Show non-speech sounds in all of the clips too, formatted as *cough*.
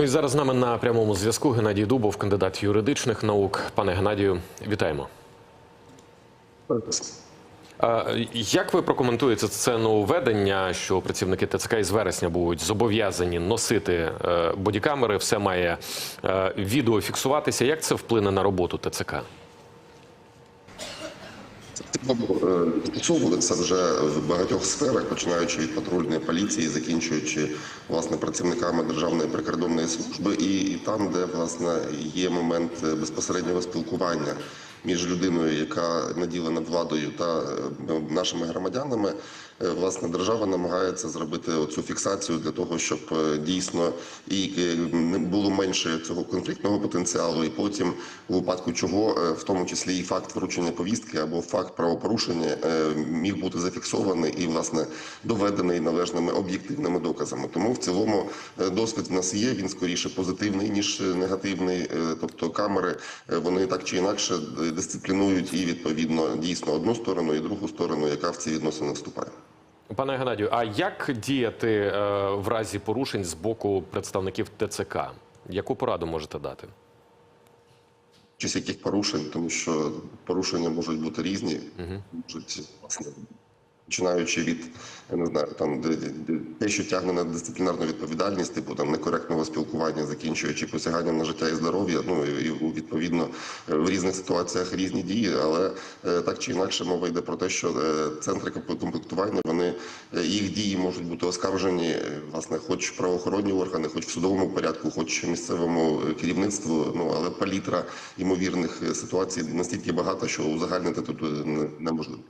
Ну і зараз з нами на прямому зв'язку Геннадій Дубов, кандидат юридичних наук. Пане Геннадію, вітаємо. Як ви прокоментуєте це нововведення, що працівники ТЦК із вересня будуть зобов'язані носити е, бодікамери, все має відеофіксуватися? Як це вплине на роботу ТЦК? Застосовували це вже в багатьох сферах, починаючи від патрульної поліції, закінчуючи власне працівниками державної прикордонної служби, і, і там, де власне є момент е, безпосереднього спілкування між людиною, яка наділена владою, та е, нашими громадянами, е, власне, держава намагається зробити цю фіксацію для того, щоб е, дійсно і е, не було менше цього конфліктного потенціалу, і потім, у випадку чого, е, в тому числі і факт вручення повістки або факт правопорушення е, міг бути зафіксований і власне доведений належними об'єктивними доказами. Тому в цілому е, досвід в нас є. Він скоріше позитивний ніж негативний. Е, Тобто камери е, вони так чи інакше е, дисциплінують і відповідно дійсно одну сторону і другу сторону, яка в ці відносини вступає. Пане Геннадію, а як діяти е, в разі порушень з боку представників ТЦК? Яку пораду можете дати? Чи з яких порушень, тому що порушення можуть бути різні, можуть власне. Починаючи від я не знаю, там те, що тягне на дисциплінарну відповідальність, типу там некоректного спілкування, закінчуючи посяганням на життя і здоров'я. Ну і відповідно в різних ситуаціях різні дії, але е, так чи інакше мова йде про те, що е, центри комплектування вони е, їх дії можуть бути оскаржені, власне, хоч в правоохоронні органи, хоч в судовому порядку, хоч місцевому е, керівництву. Ну але палітра ймовірних ситуацій настільки багата, що узагальнити тут неможливо.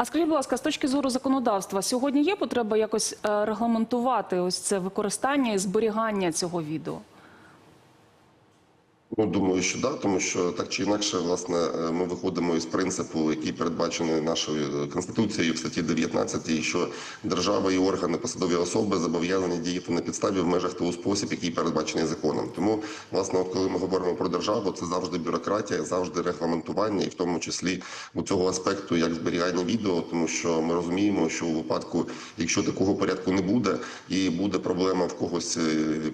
А скажіть, будь ласка, з точки зору законодавства, сьогодні є потреба якось е, регламентувати ось це використання і зберігання цього відео? Ну, думаю, що да, тому що так чи інакше, власне, е, ми виходимо із принципу, який передбачений нашою конституцією в статті 19, що держава і органи посадові особи зобов'язані діяти на підставі в межах того спосіб, який передбачений законом. Тому, власне, от коли ми говоримо про державу, це завжди бюрократія, завжди регламентування, і в тому числі у цього аспекту, як зберігання відео, тому що ми розуміємо, що у випадку, якщо такого порядку не буде, і буде проблема в когось е,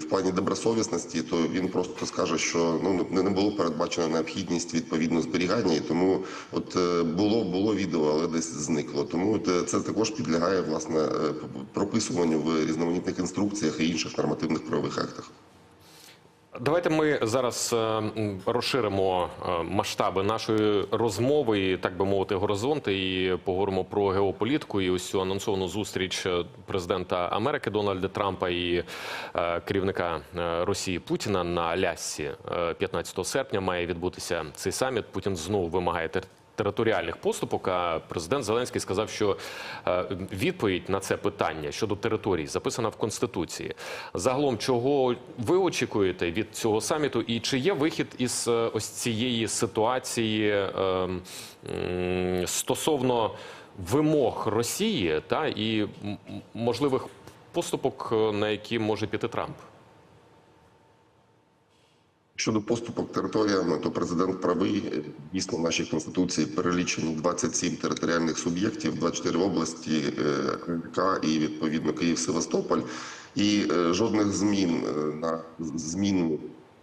в плані добросовісності, то він просто скаже, що ну не не було передбачено необхідність відповідно зберігання, і тому от е, було було відео, але десь зникло. Тому це також підлягає власне е, прописуванню в різноманітних інструкціях і інших нормативних правових актах. Давайте ми зараз е, розширимо е, масштаби нашої розмови, і, так би мовити, горизонти, і поговоримо про геополітику. І ось цю анонсовану зустріч е, президента Америки Дональда Трампа і керівника Росії Путіна на Алясці е, 15 серпня має відбутися цей саміт. Путін знову вимагає територіальних поступок. А президент Зеленський сказав, що е, відповідь на це питання щодо територій записана в конституції. Загалом, чого ви очікуєте від цього саміту, і чи є вихід із е, ось цієї ситуації е, стосовно вимог Росії та і можливих поступок, на які може піти Трамп? Щодо поступок територіями, то президент правий. Дійсно, в нашій конституції перелічені 27 територіальних суб'єктів, 24 області, е, і відповідно Київ, Севастополь. І е, жодних змін е, на зміну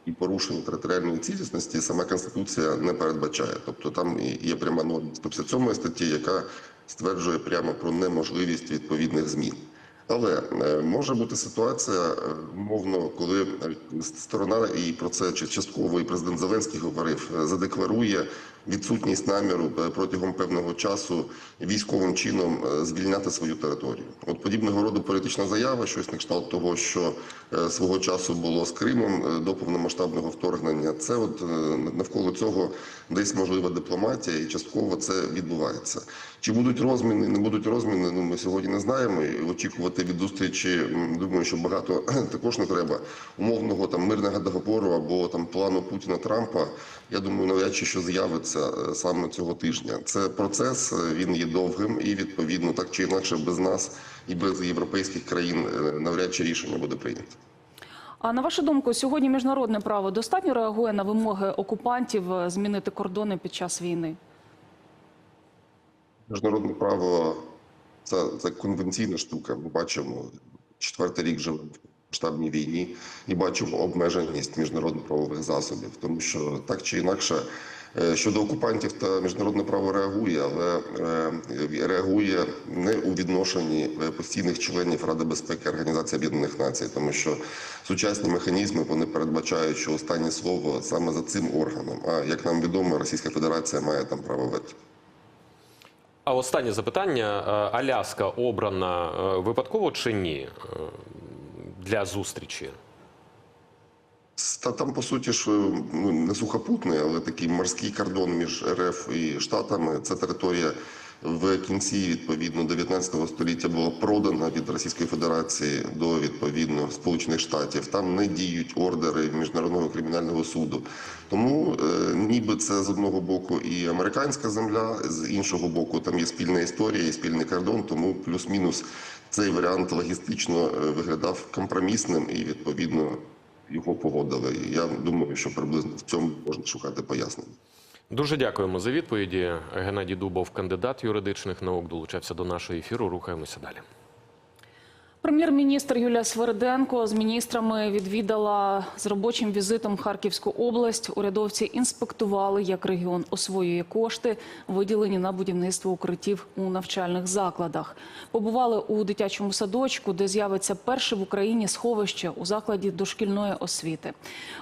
і порушення територіальної цілісності сама конституція не передбачає. Тобто там є пряма норма 157 статті, яка стверджує прямо про неможливість відповідних змін. Але е, може бути ситуація, е, умовно, коли сторона, і про це частково і президент Зеленський говорив, е, задекларує відсутність наміру протягом певного часу військовим чином звільняти свою територію. От подібного роду політична заява, щось на кшталт того, що свого часу було з Кримом до повномасштабного вторгнення. Це от навколо цього десь можлива дипломатія, і частково це відбувається. Чи будуть розміни, не будуть розміни? Ну ми сьогодні не знаємо. І очікувати від зустрічі. Думаю, що багато *clears throat* також не треба умовного там мирного договору або там плану Путіна Трампа. Я думаю, навряд чи що з'явиться е, саме цього тижня. Це процес, е, він є довгим, і відповідно так чи інакше без нас і без європейських країн е, навряд чи рішення буде прийнято. А на вашу думку, сьогодні міжнародне право достатньо реагує на вимоги окупантів змінити кордони під час війни? Міжнародне право це, це конвенційна штука. Ми бачимо четвертий рік живемо повномасштабній війні і бачимо обмеженість міжнародно-правових засобів, тому що так чи інакше. е, Щодо окупантів та міжнародне право реагує, але е, реагує не у відношенні е, постійних членів Ради безпеки Організації Об'єднаних Націй, тому що сучасні механізми вони передбачають, що останнє слово саме за цим органом. А як нам відомо, Російська Федерація має там право вето. А останнє запитання: Е, Аляска обрана е, випадково чи ні е, для зустрічі? Та там, по суті, ж ну, не сухопутний, але такий морський кордон між РФ і Штатами. Це територія в кінці відповідно 19 століття була продана від Російської Федерації до відповідно Сполучених Штатів. Там не діють ордери міжнародного кримінального суду. Тому ніби це з одного боку і американська земля, з іншого боку, там є спільна історія, і спільний кордон. Тому плюс-мінус цей варіант логістично е, виглядав компромісним і відповідно його погодили. Я думаю, що приблизно в цьому можна шукати пояснення. Дуже дякуємо за відповіді. Геннадій Дубов, кандидат юридичних наук, долучався до нашого ефіру. Рухаємося далі. Прем'єр-міністр Юлія Свериденко з міністрами відвідала з робочим візитом Харківську область. Урядовці інспектували, як регіон освоює кошти, виділені на будівництво укриттів у навчальних закладах. Побували у дитячому садочку, де з'явиться перше в Україні сховище у закладі дошкільної освіти.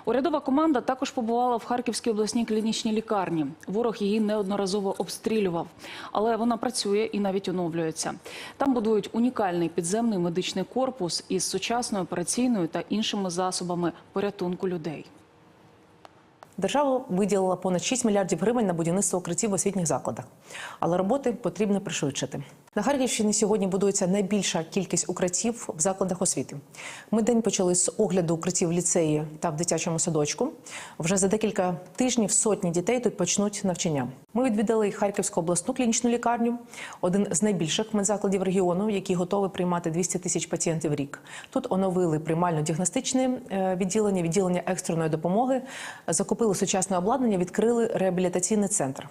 Урядова команда також побувала в Харківській обласній клінічній лікарні. Ворог її неодноразово обстрілював, але вона працює і навіть оновлюється. Там будують унікальний підземний медичний корпус із сучасною операційною та іншими засобами порятунку людей. Держава виділила понад 6 мільярдів гривень на будівництво укриттів в освітніх закладах, але роботи потрібно пришвидшити. На Харківщині сьогодні будується найбільша кількість укриттів в закладах освіти. Ми день почали з огляду укриттів ліцеї та в дитячому садочку. Вже за декілька тижнів сотні дітей тут почнуть навчання. Ми відвідали Харківську обласну клінічну лікарню, один з найбільших медзакладів регіону, який готовий приймати 200 тисяч пацієнтів в рік. Тут оновили приймально-діагностичне е, відділення, відділення екстреної допомоги, закупили сучасне обладнання, відкрили реабілітаційний центр.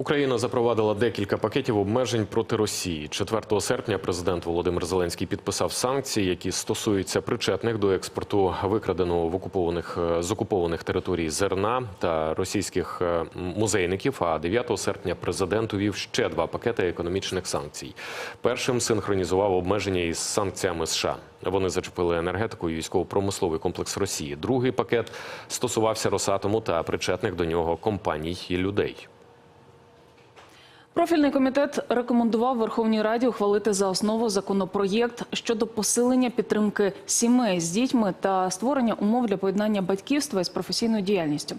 Україна запровадила декілька пакетів обмежень проти Росії. 4 серпня президент Володимир Зеленський підписав санкції, які стосуються причетних до експорту викраденого в окупованих е, з окупованих територій зерна та російських е, музейників. А 9 серпня президент увів ще два пакети економічних санкцій. Першим синхронізував обмеження із санкціями США. Вони зачепили енергетику і військово-промисловий комплекс Росії. Другий пакет стосувався Росатому та причетних до нього компаній і людей. Профільний комітет рекомендував Верховній Раді ухвалити за основу законопроєкт щодо посилення підтримки сімей з дітьми та створення умов для поєднання батьківства із професійною діяльністю.